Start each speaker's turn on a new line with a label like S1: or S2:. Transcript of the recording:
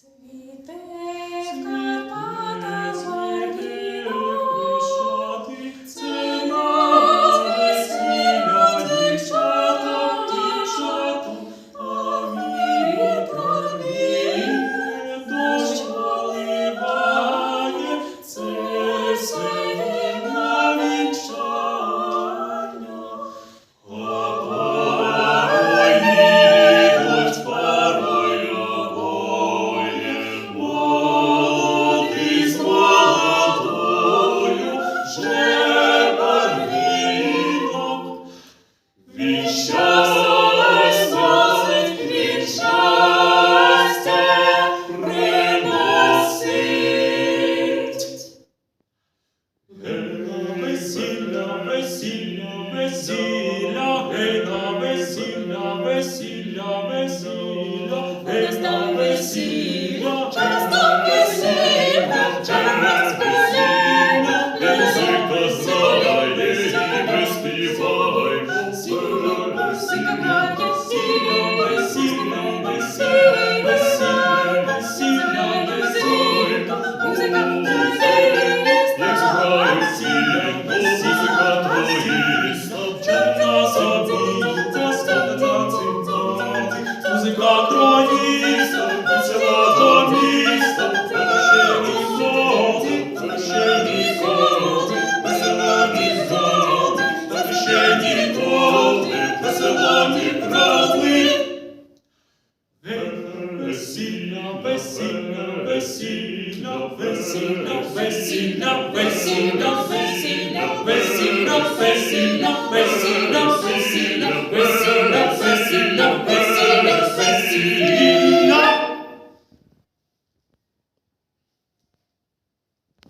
S1: Цвіте
S2: на весілля, весілля, гей на весілля, весілля, весілля, гей на весілля.
S1: весілля, весілля,
S2: весілля, весілля, весілля, весілля, весілля, весілля, весілля, весілля, весілля, весілля.